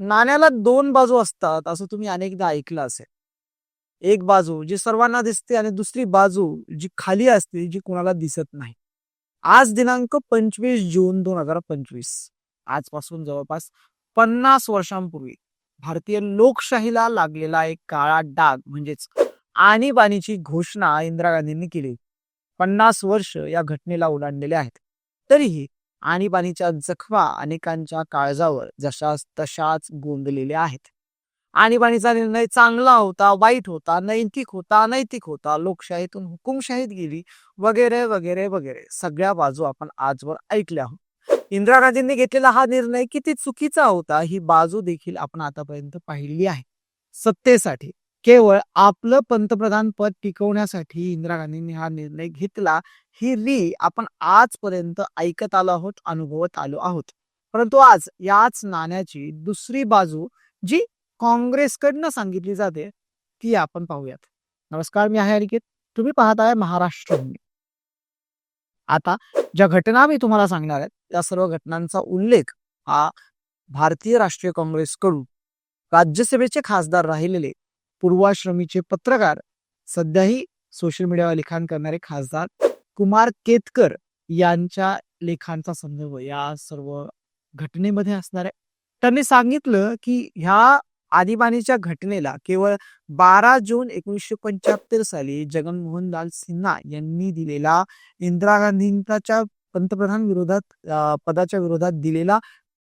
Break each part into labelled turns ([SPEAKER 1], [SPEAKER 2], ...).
[SPEAKER 1] नाण्याला दोन बाजू असतात असं तुम्ही अनेकदा ऐकलं असेल. एक बाजू जी सर्वांना दिसते आणि दुसरी बाजू जी खाली असते जी कोणाला दिसत नाही. आज दिनांक पंचवीस जून दोन हजार पंचवीस. आजपासून जवळपास पन्नास वर्षांपूर्वी भारतीय लोकशाहीला लागलेला एक काळा डाग म्हणजेच आणीबाणीची घोषणा इंदिरा गांधींनी केली. पन्नास वर्ष या घटनेला ओलांडलेले आहेत. तरीही आणीबाणीच्या जखमा अनेकांच्या काळजावर जशाच तशाच गोंदलेल्या आहेत. आणीबाणीचा निर्णय चांगला होता वाईट होता नैतिक होता अनैतिक होता लोकशाहीतून हुकुमशाहीत गेली वगैरे वगैरे वगैरे. सगळ्या बाजू आपण आजवर ऐकल्या आहोत. इंदिरा गांधींनी घेतलेला हा निर्णय किती चुकीचा होता ही बाजू देखील आपण आतापर्यंत पाहिली आहे. सत्तेसाठी केवळ आपलं पंतप्रधान पद टिकवण्यासाठी इंदिरा गांधींनी हा निर्णय घेतला ही री आपण आजपर्यंत ऐकत आलो आहोत अनुभवत आलो आहोत. परंतु आज याच नाण्याची दुसरी बाजू जी काँग्रेसकडनं सांगितली जाते ती आपण पाहूयात. नमस्कार मी आहे अनिकेत. तुम्ही पाहत आहे महाराष्ट्र आता ज्या घटना मी तुम्हाला सांगणार आहेत त्या सर्व घटनांचा उल्लेख हा भारतीय राष्ट्रीय काँग्रेसकडून राज्यसभेचे खासदार राहिलेले पूर्वाश्रमीचे पत्रकार सध्याही सोशल मीडियावर लिखाण करणारे खासदार कुमार केतकर यांच्या लेखांचा संदर्भ या सर्व घटनेमध्ये असणार आहे. त्यांनी सांगितलं की ह्या आदिबाणीच्या घटनेला केवळ बारा जून एकोणीसशे पंच्याहत्तर साली जगनमोहनलाल सिन्हा यांनी दिलेला इंदिरा गांधींच्या पंतप्रधान विरोधात पदाच्या विरोधात दिलेला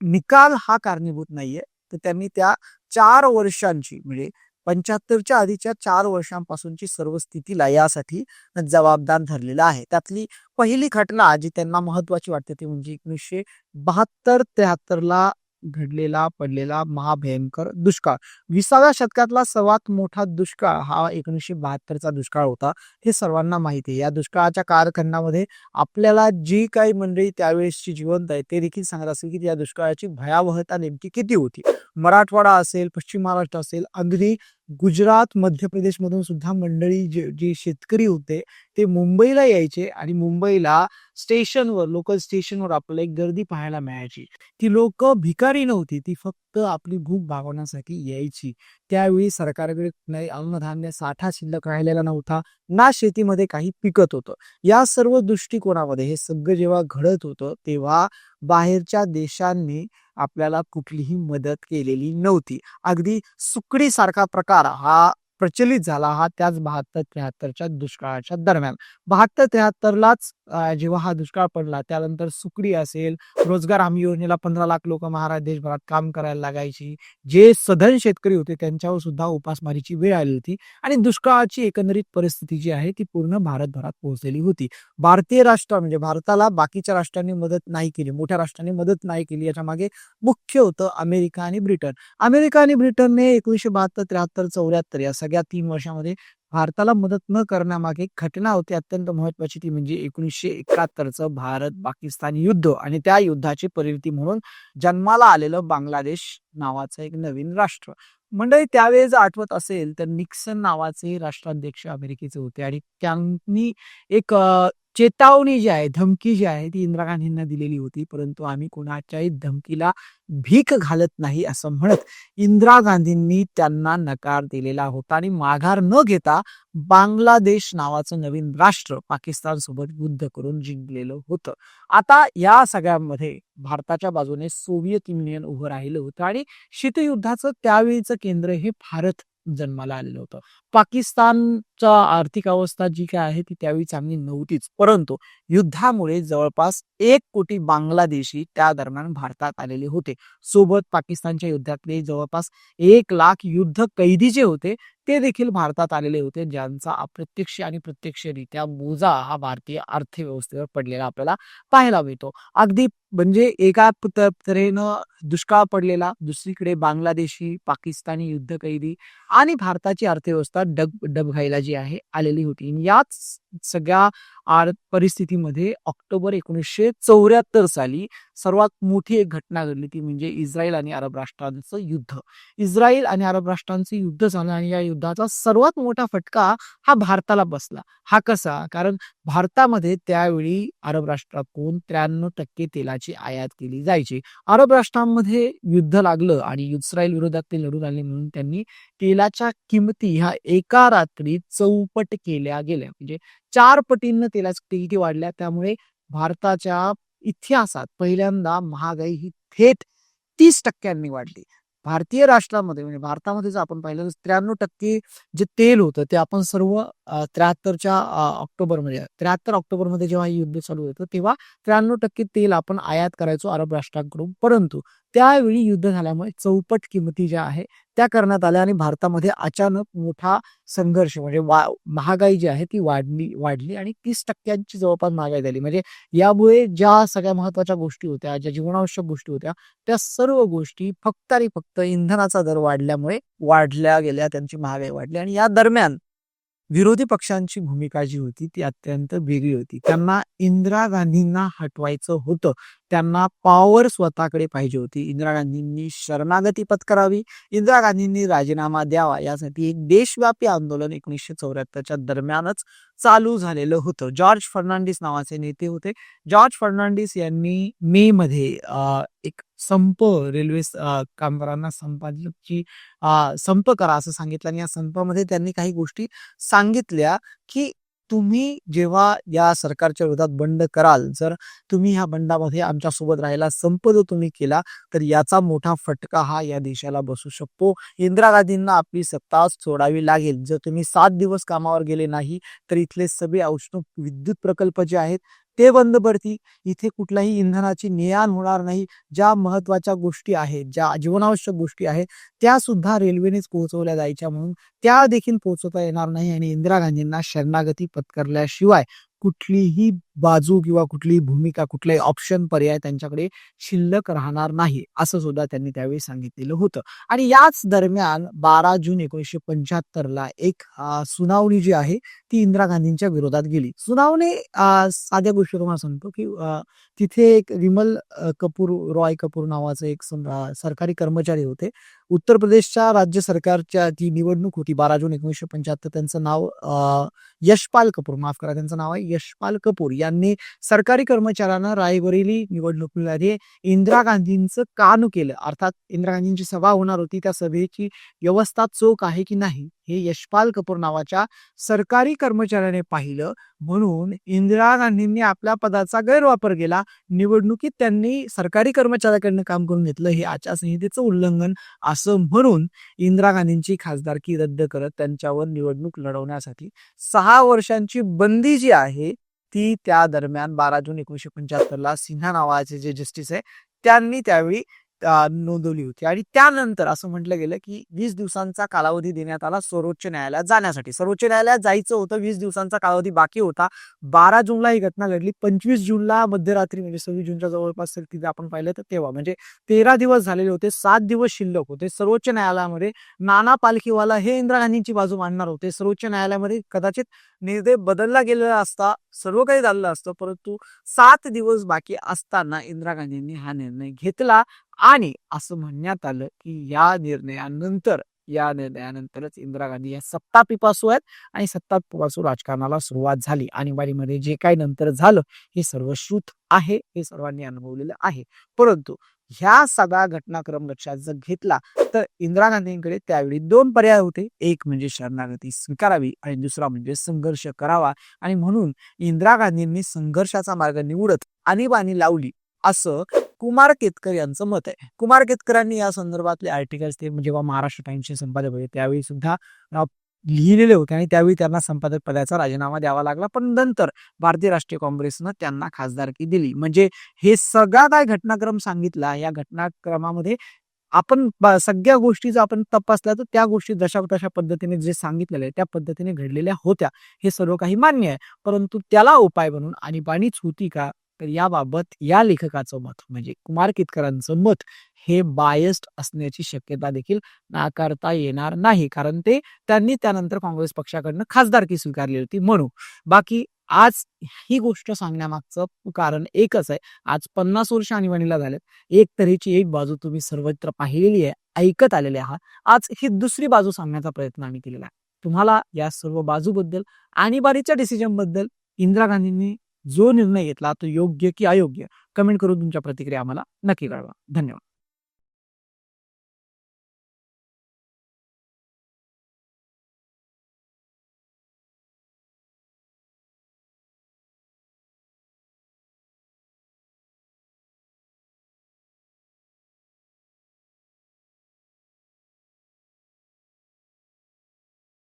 [SPEAKER 1] निकाल हा कारणीभूत नाहीये. तर त्यांनी त्या चार वर्षांची म्हणजे पंच्याहत्तरच्या आधीच्या चार वर्षांपासूनची सर्व स्थितीला यासाठी जबाबदार धरलेला आहे. त्यातली पहिली घटना जी त्यांना महत्वाची वाटते ती म्हणजे एकोणीसशे बहात्तर त्र्याहत्तरला घडलेला पडलेला महाभयंकर दुष्काळ. विसाव्या शतकातला सर्वात मोठा दुष्काळ हा एकोणीसशे बहात्तरचा दुष्काळ होता. हे सर्वांना माहिती आहे. या दुष्काळाच्या कालखंडामध्ये आपल्याला जी काही मंडळी त्यावेळेसची जिवंत आहे ते देखील सांगत असेल की या दुष्काळाची भयावहता नेमकी किती होती? मराठवाडा असेल पश्चिम महाराष्ट्र असेल अगदी गुजरात मध्य प्रदेशमधून सुद्धा मंडळी जे जे शेतकरी होते ते मुंबईला यायचे आणि मुंबईला स्टेशनवर लोकल स्टेशनवर आपल्याला एक गर्दी पाहायला मिळायची. ती लोक भिकारी नव्हती ती फक्त आपली भूक भागवण्यासाठी यायची. त्यावेळी सरकारकडे नाही अन्नधान्य साठा शिल्लक राहिलेला नव्हता. ना शेतीमध्ये काही पिकत होतं. या सर्व दृष्टिकोनामध्ये हे सगळं जेव्हा घडत होतं तेव्हा बाहेरच्या देशांनी आपल्याला कुठलीही मदत केलेली नव्हती. अगदी सुकडी सारखा प्रकार हा प्रचलित झाला हा त्याच बहात्तर त्र्याहत्तरच्या दुष्काळाच्या दरम्यान. बहात्तर त्र्याहत्तरलाच जेव्हा हा दुष्काळ पडला त्यानंतर सुकडी असेल रोजगार हमी योजनेला पंधरा लाख लोक महाराज देशभरात काम करायला लागायची. जे सधन शेतकरी होते त्यांच्यावर सुद्धा उपासमारीची वेळ आली होती आणि दुष्काळाची एकंदरीत परिस्थिती जी आहे ती पूर्ण भारतभरात पोहोचलेली होती. भारतीय राष्ट्र म्हणजे भारताला बाकीच्या राष्ट्रांनी मदत नाही केली मोठ्या राष्ट्रांनी मदत नाही केली. याच्या मागे मुख्य होतं अमेरिका आणि ब्रिटन. अमेरिका आणि ब्रिटनने एकोणीशे बहात्तर त्र्याहत्तर चौऱ्याहत्तर या सगळ्या तीन वर्षामध्ये भारताला मदत न करण्यामागे घटना होती अत्यंत महत्वाची ती म्हणजे एकोणीसशे एकाहत्तरचं भारत पाकिस्तान युद्ध आणि त्या युद्धाची परिणती म्हणून जन्माला आलेलं बांगलादेश नावाचं एक नवीन राष्ट्र. मंडळी त्यावेळेस आठवत असेल तर निक्सन नावाचे राष्ट्राध्यक्ष अमेरिकेचे होते आणि त्यांनी एक चेतावणी जी आहे धमकी जी आहे ती इंदिरा गांधींना दिलेली होती. परंतु आम्ही कोणाच्याही धमकीला भीक घालत नाही असं म्हणत इंदिरा गांधींनी त्यांना नकार दिलेला होता. आणि माघार न घेता बांगलादेश नावाचं नवीन राष्ट्र पाकिस्तान सोबत युद्ध करून जिंकलेलं होतं. आता या सगळ्यामध्ये भारताच्या बाजूने सोव्हिएत युनियन उभं राहिलं होतं. आणि शीतयुद्धाचं त्यावेळीचं केंद्र हे भारत जन्माला आलेलं होतं. पाकिस्तानचा आर्थिक अवस्था जी काय आहे ती त्यावेळी चांगली नव्हतीच. परंतु युद्धामुळे जवळपास एक कोटी बांगलादेशी त्या दरम्यान भारतात आलेले होते. सोबत पाकिस्तानच्या युद्धातले जवळपास एक लाख युद्ध कैदी जे होते ते देखील भारतात आलेले होते ज्यांचा अप्रत्यक्ष आणि प्रत्यक्षरित्या मोजा हा भारतीय अर्थव्यवस्थेवर पडलेला आपल्याला पाहायला मिळतो. अगदी म्हणजे एका तऱ्हेनं दुष्काळ पडलेला दुसरीकडे बांगलादेशी पाकिस्तानी युद्ध कैदी आणि भारताची अर्थव्यवस्था डग डबघाईला जी आहे आलेली होती. याच सगळ्या आर परिस्थितीमध्ये ऑक्टोबर एकोणीसशे चौऱ्याहत्तर साली सर्वात मोठी एक घटना घडली ती म्हणजे इस्रायल आणि अरब राष्ट्रांचं युद्ध. इस्रायल आणि अरब राष्ट्रांचं युद्ध झालं आणि या युद्धाचा सर्वात मोठा फटका हा भारताला बसला. हा कसा? कारण भारतामध्ये त्यावेळी अरब राष्ट्रातून त्र्याण्णव टक्के तेलाची आयात केली जायची. अरब राष्ट्रांमध्ये युद्ध लागलं आणि इस्रायल विरोधात ते लढून आले म्हणून त्यांनी तेलाच्या किमती ह्या एका रात्री चौपट केल्या गेल्या. म्हणजे चार पटींना तेलाच्या किमती वाढल्या. त्यामुळे भारताच्या इतिहासात पहिल्यांदा महागाई ही थेट तीस टक्क्यांनी वाढली. भारतीय राष्ट्रामध्ये म्हणजे भारतामध्ये जर आपण पाहिलं तर त्र्याण्णव टक्के जे तेल होतं ते आपण सर्व त्र्याहत्तरच्या ऑक्टोबर ऑक्टोबरमध्ये त्र्याहत्तर ऑक्टोबरमध्ये जेव्हा युद्ध चालू होतं तेव्हा त्र्याण्णव टक्के तेल आपण आयात करायचो अरब राष्ट्रांकडून. परंतु त्यावेळी युद्ध झाल्यामुळे चौपट किमती ज्या आहे त्या करण्यात आल्या आणि भारतामध्ये अचानक मोठा संघर्ष म्हणजे वा महागाई जी आहे ती वाढली वाढली आणि तीस टक्क्यांची जवळपास महागाई झाली. म्हणजे यामुळे ज्या सगळ्या महत्त्वाच्या गोष्टी होत्या ज्या जीवनावश्यक गोष्टी होत्या त्या सर्व गोष्टी फक्त आणि फक्त इंधनाचा दर वाढल्यामुळे वाढल्या गेल्या त्यांची महागाई वाढली आणि या दरम्यान विरोधी पक्षांची भूमिका जी होती ती अत्यंत वेगळी होती. त्यांना इंदिरा गांधींना हटवायचं होतं. त्यांना पॉवर स्वतःकडे पाहिजे होती. इंदिरा गांधींनी शरणागती पत्करावी इंदिरा गांधींनी राजीनामा द्यावा यासाठी एक देशव्यापी आंदोलन एकोणीसशे चौऱ्याहत्तरच्या दरम्यानच चालू झालेलं होतं. जॉर्ज फर्नांडिस नावाचे नेते होते. जॉर्ज फर्नांडिस यांनी मे मध्ये एक संप रेल्वे कामगारांना संपाची संप करा असं सांगितलं आणि या संपामध्ये त्यांनी काही गोष्टी सांगितल्या की तुम्ही जेव्हा या सरकारच्या विरोधात बंड कराल जर तुम्ही ह्या बंडामध्ये आमच्यासोबत राहायला संप तुम्ही केला तर याचा मोठा फटका हा या देशाला बसू शकतो. इंदिरा गांधींना आपली सत्ता सोडावी लागेल. जर तुम्ही सात दिवस कामावर गेले नाही तर इथले सगळे औष्णिक विद्युत प्रकल्प जे आहेत ते बंद पडतील. इथे कुठल्याही इंधनाची ने-आण होणार नाही. ज्या महत्त्वाच्या गोष्टी आहेत ज्या जीवनावश्यक गोष्टी आहेत त्या सुद्धा रेल्वेनेच पोहोचवल्या जायच्या म्हणून त्या देखील पोहोचवता येणार नाही आणि इंदिरा गांधींना शरणागती पत्करल्याशिवाय कुठलीही बाजू किंवा कुठलीही भूमिका कुठलाही ऑप्शन पर्याय त्यांच्याकडे शिल्लक राहणार नाही असं सुद्धा त्यांनी त्यावेळी सांगितलेलं होतं. आणि याच दरम्यान बारा जून एकोणीसशे पंच्याहत्तर ला एक सुनावणी जी आहे ती इंदिरा गांधींच्या विरोधात गेली. सुनावणी साध्या गोष्टी तुम्हाला सांगतो की तिथे एक विमल कपूर रॉय कपूर नावाचे एक सरकारी कर्मचारी होते. उत्तर प्रदेशच्या राज्य सरकारच्या ती निवडणूक होती बारा जून एकोणीसशे पंच्याहत्तर. त्यांचं नाव यशपाल कपूर माफ करा त्यांचं नाव आहे यशपाल कपूर या यांनी सरकारी कर्मचाऱ्यांना रायबरेली निवडणुकीमध्ये इंदिरा गांधींचं कानू केलं. अर्थात इंदिरा गांधींची सभा होणार होती. त्या सभेची व्यवस्था चोख आहे की नाही हे यशपाल कपूर नावाच्या सरकारी कर्मचाऱ्याने पाहिलं. म्हणून इंदिरा गांधींनी आपल्या पदाचा गैरवापर केला. निवडणुकीत त्यांनी सरकारी कर्मचाऱ्याकडनं काम करून घेतलं. हे आचारसंहितेचं उल्लंघन असं म्हणून इंदिरा गांधींची खासदारकी रद्द करत त्यांच्यावर निवडणूक लढवण्यासाठी सहा वर्षांची बंदी जी आहे ती त्या दरम्यान बारा जून एकोणीसशे पंच्याहत्तरला सिन्हा नावाचे जे जस्टिस आहे त्यांनी त्यावेळी नोंदवली होती. आणि त्यानंतर असं म्हटलं गेलं की वीस दिवसांचा कालावधी देण्यात आला सर्वोच्च न्यायालयात जाण्यासाठी. सर्वोच्च न्यायालयात जायचं होतं वीस दिवसांचा कालावधी बाकी होता. बारा जूनला ही घटना घडली. पंचवीस जूनला मध्यरात्री म्हणजे सव्वीस जूनच्या जवळपास तिथे आपण पाहिलं तर तेव्हा म्हणजे तेरा दिवस झालेले होते सात दिवस शिल्लक होते. सर्वोच्च न्यायालयामध्ये नाना पालखीवाला हे इंदिरा गांधींची बाजू मांडणार होते. सर्वोच्च न्यायालयामध्ये कदाचित निर्देश बदलला गेलेला असता सर्व काही झालेलं असतं परंतु सात दिवस बाकी असताना इंदिरा गांधींनी हा निर्णय घेतला. आणि असं म्हणण्यात आलं की या निर्णयानंतर या निर्णयानंतरच इंदिरा गांधी या सत्ता पिपासू आहेत आणि सत्ता पिपासू राजकारणाला सुरुवात झाली. आणीबाणीमध्ये जे काही नंतर झालं हे सर्व श्रुत आहे हे सर्वांनी अनुभवलेलं आहे. परंतु ह्या सगळा घटनाक्रम लक्षात जर घेतला तर इंदिरा गांधींकडे त्यावेळी दोन पर्याय होते. एक म्हणजे शरणागती स्वीकारावी आणि दुसरा म्हणजे संघर्ष करावा. आणि म्हणून इंदिरा गांधींनी संघर्षाचा मार्ग निवडत आणीबाणी लावली असं कुमार केतकर यांचं मत आहे. कुमार केतकरांनी या संदर्भातले आर्टिकल्स ते म्हणजे जेव्हा महाराष्ट्र टाइम्सचे संपादक होते त्यावेळी सुद्धा लिहिलेले होते आणि त्यावेळी त्यांना संपादक पदाचा राजीनामा द्यावा लागला. पण नंतर भारतीय राष्ट्रीय काँग्रेसनं त्यांना खासदारकी दिली. म्हणजे हे सगळा काय घटनाक्रम सांगितला या घटनाक्रमामध्ये आपण सगळ्या गोष्टी जर आपण तपासल्या तर त्या गोष्टी जशा तशा पद्धतीने जे सांगितलेलं आहे त्या पद्धतीने घडलेल्या होत्या. हे सर्व काही मान्य आहे. परंतु त्याला उपाय बनून आणीबाणीच होती का? तर याबाबत या लेखकाचं मत म्हणजे कुमार कितकरांचं मत हे बायस्ड असण्याची शक्यता देखील नाकारता येणार नाही. कारण ते त्यांनी त्यानंतर काँग्रेस पक्षाकडनं खासदारकी स्वीकारली होती म्हणून. बाकी आज ही गोष्ट सांगण्यामागचं कारण एकच आहे. आज पन्नास वर्ष आणीबाणीला झालेत. एक तऱ्हेची एक बाजू तुम्ही सर्वत्र पाहिलेली आहे ऐकत आलेले आहात. आज ही दुसरी बाजू सांगण्याचा प्रयत्न आम्ही केलेला आहे. तुम्हाला या सर्व बाजूबद्दल आणीबाणीच्या डिसिजनबद्दल इंदिरा गांधींनी जो निर्णय घेतला तो योग्य की अयोग्य? कमेंट करून तुमच्या प्रतिक्रिया आम्हाला नक्की कळवा. धन्यवाद.